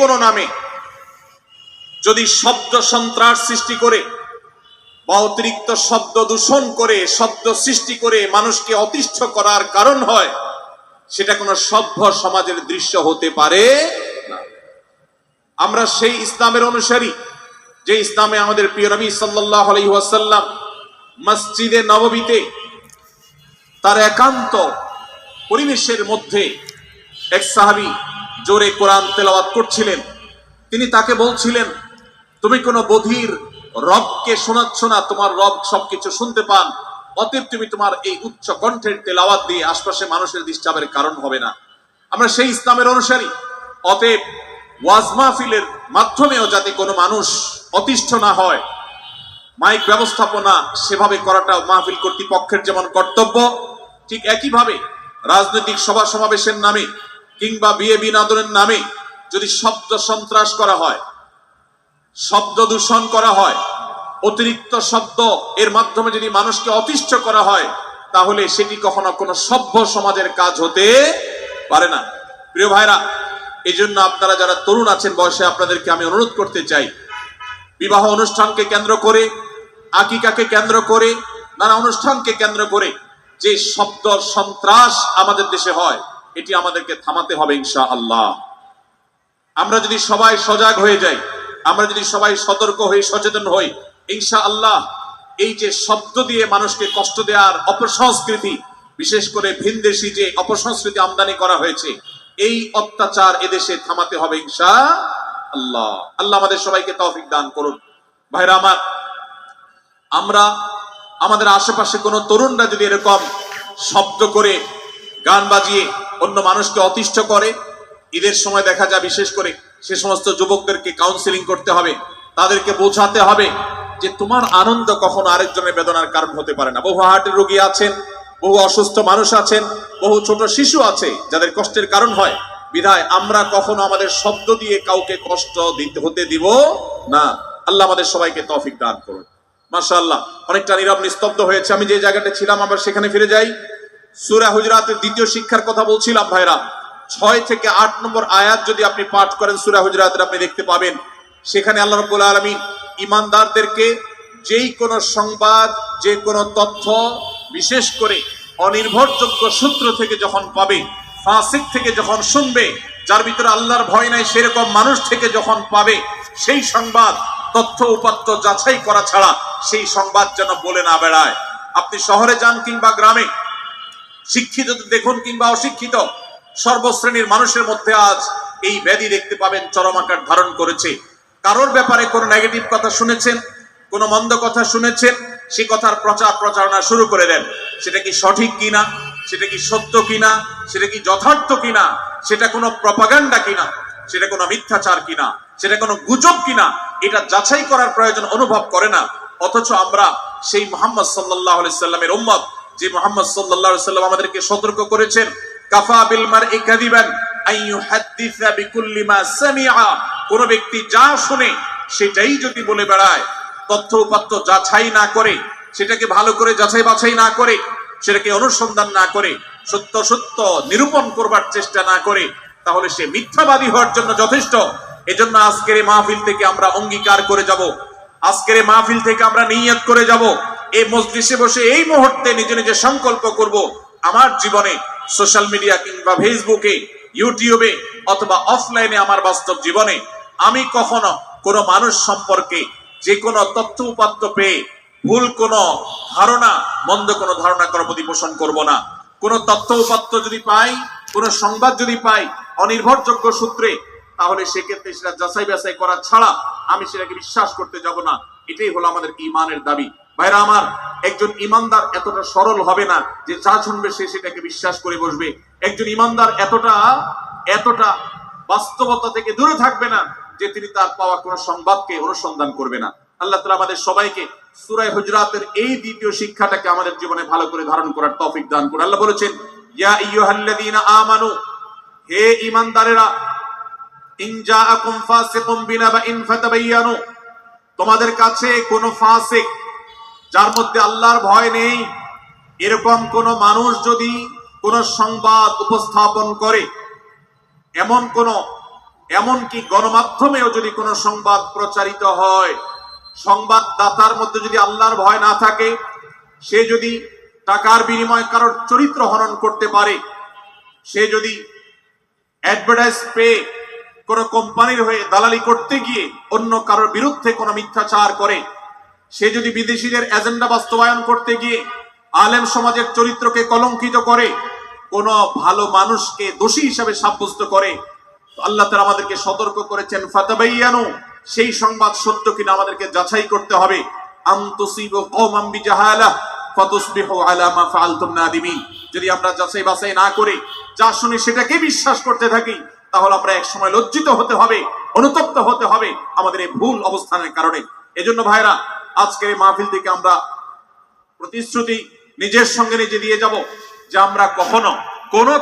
কোনো নামে যদি শব্দ সন্ত্রাস সৃষ্টি করে বা অতিরিক্ত শব্দ দূষণ করে, শব্দ সৃষ্টি করে মানুষকে অতিষ্ঠ করার কারণ হয়, সেটা কোনো সভ্য সমাজের দৃশ্য হতে পারে আমরা সেই ইসলামের অনুসারী, যে ইসলামে আমাদের প্রিয় নবী সাল্লাহ আলহিহাসাল্লাম মসজিদে নববীতে তার একান্ত পরিবেশের মধ্যে এক সাহাবি জোরে কোরআন তেলাওয়াত করছিলেন। তিনি তাকে বলছিলেন, তুমি কোনো বধির রবকে শোনাচ্ছ না, তোমার রব সবকিছু শুনতে পান। অতএব তুমি তোমার এই উচ্চ কণ্ঠের তেলাওয়াত দিয়ে আশপাশে মানুষের ডিস্টার্বের কারণ হবে না। আমরা সেই ইসলামের অনুসারী। অতএব ওয়াজ মাহফিলের মাধ্যমেও যাতে কোনো মানুষ অতিষ্ঠ না হয়, মাইক ব্যবস্থাপনা সেভাবে করাটা মাহফিল কর্তৃপক্ষের যেমন কর্তব্য, ঠিক একইভাবে রাজনৈতিক সভা সমাবেশের নামে কিংবা বিয়ে বিনোদনের নামে যদি শব্দ সন্ত্রাস করা হয়, শব্দ দূষণ করা হয়, অতিরিক্ত শব্দ এর মাধ্যমে যদি মানুষকে অতিষ্ঠ করা হয়, তাহলে সেটি কখনো কোনো সভ্য সমাজের কাজ হতে পারে না। প্রিয় ভাইরা এই জন্য আপনারা যারা তরুণ আছেন বয়সে, আপনাদেরকে আমি অনুরোধ করতে চাই, বিবাহ অনুষ্ঠানকে কেন্দ্র করে, আকিকাকে কেন্দ্র করে, নানা অনুষ্ঠানকে কেন্দ্র করে যে শব্দ সন্ত্রাস আমাদের দেশে হয় এটি আমাদেরকে থামাতে হবে ইনশা আল্লাহ আমরা যদি সবাই সজাগ হয়ে যাই, আমরা যদি সবাই সতর্ক হই সচেতন হই ইনশা আল্লাহ এই যে শব্দ দিয়ে মানুষকে কষ্ট দেওয়ার অপসংস্কৃতি, বিশেষ করে ভিনদেশি যে অপসংস্কৃতি আমদানি করা হয়েছে, এই অত্যাচার এদেশে থামাতে হবে ইনশা আল্লাহ আল্লাহ আমাদের সবাইকে তৌফিক দান করুন। ভাইরা আমার, আমরা, আমাদের আশেপাশে কোনো তরুণরা যদি এরকম শব্দ করে গান বাজিয়ে অন্য মানুষকে অতিষ্ঠ করে। ঈদের সময় দেখা যায় বিশেষ করে সে সমস্ত যুবকদেরকে কাউন্সিলিং করতে হবে। তাদেরকে বোঝাতে হবে যে তোমার আনন্দ কখনো আরেকজনের বেদনার কারণ হতে পারে না। বহু হার্টের রোগী আছেন, বহু অসুস্থ মানুষ আছেন, বহু ছোট শিশু আছে যাদের কষ্টের কারণ হয়। বিধায় আমরা কখনো আমাদের শব্দ দিয়ে কাউকে কষ্ট দিতে, হতে দিব না। আল্লাহ আমাদের সবাইকে তফিক দান করুন। মাশাআল্লাহ, অনেকটা নীরব নিস্তব্ধ হয়েছে। আমি যে জায়গাটা ছিলাম আবার সেখানে ফিরে যাই। সূরা হুজরাতের দ্বিতীয় শিক্ষার কথা বলছিলাম ভাইরা। ছয় থেকে আট নম্বর আয়াত যদি আপনি পাঠ করেন সূরা হুজরাতের, আপনি দেখতে পাবেন, সেখানে আল্লাহ রাব্বুল আলামিন ইমানদারদেরকে যেই কোনো সংবাদ, যে কোনো তথ্য, বিশেষ করে অনির্ভরযোগ্য সূত্র থেকে যখন পাবে, ফাসিক থেকে যখন শুনবে, যার ভিতরে আল্লাহর ভয় নাই, সেরকম মানুষ থেকে যখন পাবে, সেই সংবাদ, তথ্য উপাত্ত যাচাই করা ছাড়া সেই সংবাদ যেন বলে না বেড়ায়। আপনি শহরে যান কিংবা গ্রামে শিক্ষিত দেখুন কিংবা অশিক্ষিত, সর্বশ্রেণীর মানুষের মধ্যে আজ এই ব্যাধি দেখতে পাবেন, চরম আকার ধারণ করেছে। কারোর ব্যাপারে কোনো নেগেটিভ কথা শুনেছেন, কোনো মন্দ কথা শুনেছেন, সে কথার প্রচার প্রচারণা শুরু করে দেন। সেটা কি সঠিক কিনা, সেটা কি সত্য কিনা, সেটা কি যথার্থ কিনা, সেটা কোনো প্রপাগান্ডা কিনা, সেটা কোনো মিথ্যাচার কিনা, সেটা কোনো গুজব কিনা, এটা যাচাই করার প্রয়োজন অনুভব করে না। অথচ আমরা সেই মোহাম্মদ সাল্লাহ সাল্লামের উম্মত যে মোহাম্মদ সাল্লাহ সাল্লাম আমাদেরকে সতর্ক করেছেন, কাফা বিল মার ইকাদিবান আইয়ুহাদ্দিসা বিকুল্লি মা সামিআ। কোন ব্যক্তি যা শুনে, সেটাই যদি বলে বেড়ায়, তথ্য যাচাই না করে, সেটাকে ভালো করে যাচাই বাছাই না করে, সেটাকে অনুসন্ধান না করে, সত্য সত্য নিরূপণ করবার চেষ্টা না করে, তাহলে সে মিথ্যাবাদী হওয়ার জন্য যথেষ্ট। এজন্য আজকের মাহফিল থেকে আমরা অঙ্গীকার করে যাব। আজকের মাহফিল থেকে আমরা নিয়ত করে যাব। এই মজলিসে বসে এই মুহূর্তে নিজে নিজে সংকল্প করব আমার জীবনে সোশ্যাল মিডিয়া কিংবা ফেসবুকে, ইউটিউবে অথবা অফলাইনে আমার বাস্তব জীবনে আমি কখনো কোনো মানুষ সম্পর্কে যে কোনো তথ্য উপাত্ত পেয়ে ভুল কোনো ধারণা, মন্দ কোনো ধারণা করার প্রতি পোষণ করব না। কোনো তথ্য উপাত্ত যদি পাই, কোনো সংবাদ যদি পাই, অনির্ভরযোগ্য সূত্রে, তাহলে সেক্ষেত্রে সেটা যাচাই বাছাই করা ছাড়া আমি সেটাকে বিশ্বাস করতে যাব না। এটাই হলো আমাদের ইমানের দাবি। ভাইরা আমার, একজন ইমানদার এতটা সরল হবে না যে যা শুনবে সে সেটাকে বিশ্বাস করে বসবে। একজন ইমানদার এতটা এতটা বাস্তবতা থেকে দূরে থাকবে না যে তিনি তার পাওয়া কোন সংবাদকে অনুসন্ধান করবে না। আল্লাহ তালা আমাদের সবাইকে সুরাই হুজরাতের এই দ্বিতীয় শিক্ষাটাকে আমাদের জীবনে ভালো করে ধারণ করার তৌফিক দান করে আল্লাহ বলেছেন, ইয়া ইয়ুহাল্লাযীনা আমানু, হে ঈমানদারেরা ইন জাআকুম ফাসিকুম বিনাবাইন ফাতাবায়ানু তোমাদের কাছে কোন ফাসিক যার মধ্যে আল্লাহর ভয় নেই, এরকম কোন মানুষ যদি কোন সংবাদ উপস্থাপন করে, এমন কোন, এমনকি গণমাধ্যমেও যদি কোনো সংবাদ প্রচারিত হয়, সংবাদদাতার মধ্যে যদি আল্লাহর ভয় না থাকে, সে যদি টাকার বিনিময়ে কারোর চরিত্র হনন করতে পারে, সে যদি অ্যাডভার্টাইজ পেয়ে কোনো কোম্পানির হয়ে দালালি করতে গিয়ে অন্য কারোর বিরুদ্ধে কোনো মিথ্যাচার করে সে যদি বিদেশিদের এজেন্ডা বাস্তবায়ন করতে গিয়ে আলেম সমাজের চরিত্রকে কলঙ্কিত করে, কোন ভালো মানুষকে দোষী হিসাবে সাব্যস্ত করে আল্লাহ তাআলা আমাদেরকে সতর্ক করেছেন, ফাতাবাইয়ানু, সেই সংবাদ সত্য কিনা আমাদেরকে যাচাই করতে হবে। যদি আমরা যাচাই বাছাই না করে, যা শুনি সেটাকে বিশ্বাস করতে থাকি, তাহলে আমরা এক সময় লজ্জিত হতে হবে, অনুতপ্ত হতে হবে আমাদের এই ভুল অবস্থানের কারণে। এজন্য ভাইরা আজকের এই মাহফিল থেকে আমরা প্রতিশ্রুতি নিজের সঙ্গে নিজে দিয়ে যাব যে আমরা কখনো কোনো